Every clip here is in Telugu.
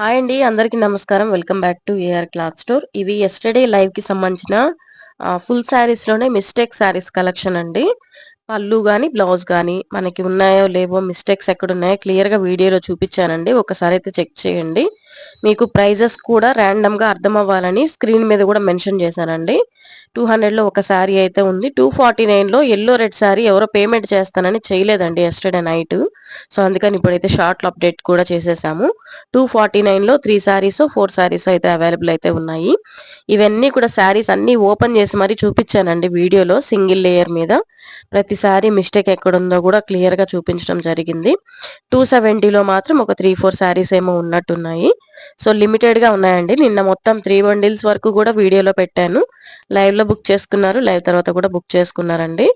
హాయ్ అండి అందరికీ నమస్కారం. Welcome back to AR cloth store ఇది ఎస్టర్డే లైవ్కి సంబంధించిన ఫుల్ శారీస్లోనే మిస్టేక్ శారీస్ కలెక్షన్ అండి. పళ్ళు కానీ బ్లౌజ్ కానీ మనకి ఉన్నాయో లేవో మిస్టేక్స్ ఎక్కడ ఉన్నాయో క్లియర్గా వీడియోలో చూపించానండి. ఒకసారి అయితే చెక్ చేయండి. మీకు ప్రైజెస్ కూడా ర్యాండమ్గా అర్థం అవ్వాలని స్క్రీన్ మీద కూడా మెన్షన్ చేశానండి. టూ హండ్రెడ్లో ఒక శారీ అయితే ఉంది. టూ ఫార్టీ నైన్లో ఎల్లో రెడ్ శారీ ఎవరో పేమెంట్ చేస్తానని చేయలేదండి ఎస్టర్డే నైట్ సో అందుకని ఇప్పుడైతే షార్ట్లు అప్డేట్ కూడా చేసేసాము. టూ ఫార్టీ నైన్లో త్రీ శారీస్ ఫోర్ శారీస్ అయితే అవైలబుల్ అయితే ఉన్నాయి. ఇవన్నీ కూడా శారీస్ అన్నీ ఓపెన్ చేసి మరీ చూపించానండి వీడియోలో సింగిల్ లేయర్ మీద. ప్రతిసారి మిస్టేక్ ఎక్కడుందో కూడా క్లియర్గా చూపించడం జరిగింది. టూ సెవెంటీలో మాత్రం ఒక త్రీ ఫోర్ శారీస్ ఏమో ఉన్నట్టున్నాయి. సో లిమిటెడ్గా ఉన్నాయండి. నిన్న మొత్తం త్రీ బండిల్స్ వరకు కూడా వీడియోలో పెట్టాను. లైవ్లో బుక్ చేసుకున్నారు. లైవ్ తర్వాత కూడా బుక్ చేసుకున్నారండి.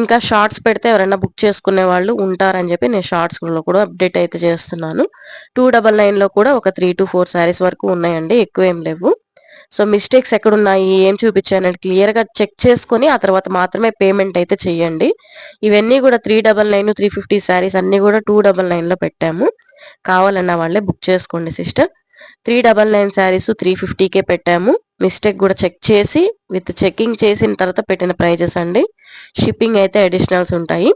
ఇంకా షార్ట్స్ పెడితే ఎవరైనా బుక్ చేసుకునే వాళ్ళు ఉంటారని చెప్పి నేను షార్ట్స్లో కూడా అప్డేట్ అయితే చేస్తున్నాను. టూ డబల్ నైన్లో కూడా ఒక త్రీ టు ఫోర్ శారీస్ వరకు ఉన్నాయండి. ఎక్కువ ఏం లేవు. సో మిస్టేక్స్ ఎక్కడున్నాయి ఏం చూపించాను క్లియర్గా చెక్ చేసుకుని ఆ తర్వాత మాత్రమే పేమెంట్ అయితే చేయండి. ఇవన్నీ కూడా three double nine three fifty saris అన్ని కూడా టూ డబల్ నైన్లో పెట్టాము. కావాలన్న వాళ్ళే బుక్ చేసుకోండి sister three double nine saris three fifty K పెట్టాము. మిస్టేక్ కూడా చెక్ చేసి విత్ చెకింగ్ చేసిన తర్వాత పెట్టిన ప్రైజెస్ అండి. షిప్పింగ్ అయితే అడిషనల్స్ ఉంటాయి.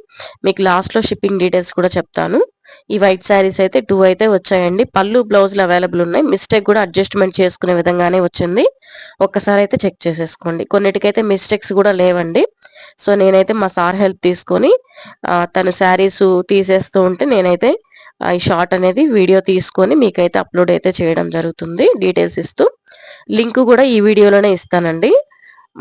మీకు లాస్ట్లో షిప్పింగ్ డీటెయిల్స్ కూడా చెప్తాను. ఈ వైట్ శారీస్ అయితే టూ అయితే వచ్చాయండి. పళ్ళు బ్లౌజులు అవైలబుల్ ఉన్నాయి. మిస్టేక్ కూడా అడ్జస్ట్మెంట్ చేసుకునే విధంగానే వచ్చింది. ఒక్కసారి అయితే చెక్ చేసేసుకోండి. కొన్నిటికైతే మిస్టేక్స్ కూడా లేవండి. సో నేనైతే మా సార్ హెల్ప్ తీసుకొని తను శారీస్ తీసేస్తూ ఉంటే నేనైతే ఈ షార్ట్ అనేది వీడియో తీసుకొని మీకైతే అప్లోడ్ అయితే చేయడం జరుగుతుంది. డీటెయిల్స్ ఇస్తూ లింక్ కూడా ఈ వీడియోలోనే ఇస్తానండి.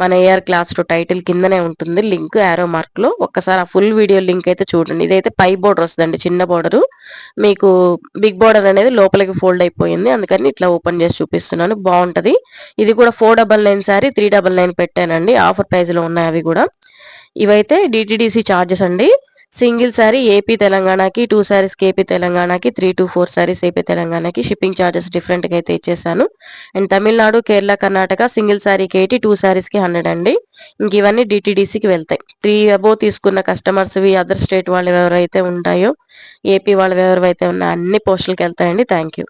మన ఏఆర్ క్లాస్ టు టైటిల్ కిందనే ఉంటుంది. లింక్ యారో మార్క్లో ఒక్కసారి ఆ ఫుల్ వీడియో లింక్ అయితే చూడండి. ఇదైతే పై బోర్డర్ వస్తుందండి చిన్న బోర్డర్. మీకు బిగ్ బోర్డర్ అనేది లోపలికి ఫోల్డ్ అయిపోయింది. అందుకని ఇట్లా ఓపెన్ చేసి చూపిస్తున్నాను. బాగుంటుంది. ఇది కూడా four double nine sorry three double nine పెట్టానండి. ఆఫర్ ప్రైస్లో ఉన్నాయి అవి కూడా. ఇవైతే డిటిడిసి చార్జెస్ అండి. సింగిల్ శారీ ఏపీ తెలంగాణకి టూ శారీస్కి ఏపీ తెలంగాణకి three to four saris AP తెలంగాణకి షిప్పింగ్ ఛార్జెస్ డిఫరెంట్గా అయితే ఇచ్చేసాను. అండ్ తమిళనాడు కేరళ కర్ణాటక సింగిల్ శారీకి ఎయిటీ టూ శారీస్కి హండ్రెడ్ అండి. ఇంక ఇవన్నీ డిటీడీసీకి వెళ్తాయి. త్రీ అబో తీసుకున్న కస్టమర్స్వి అదర్ స్టేట్ వాళ్ళు ఎవరైతే ఉంటాయో ఏపీ వాళ్ళు ఎవరైతే ఉన్నా అన్ని పోస్టులకి వెళ్తాయండి. Thank you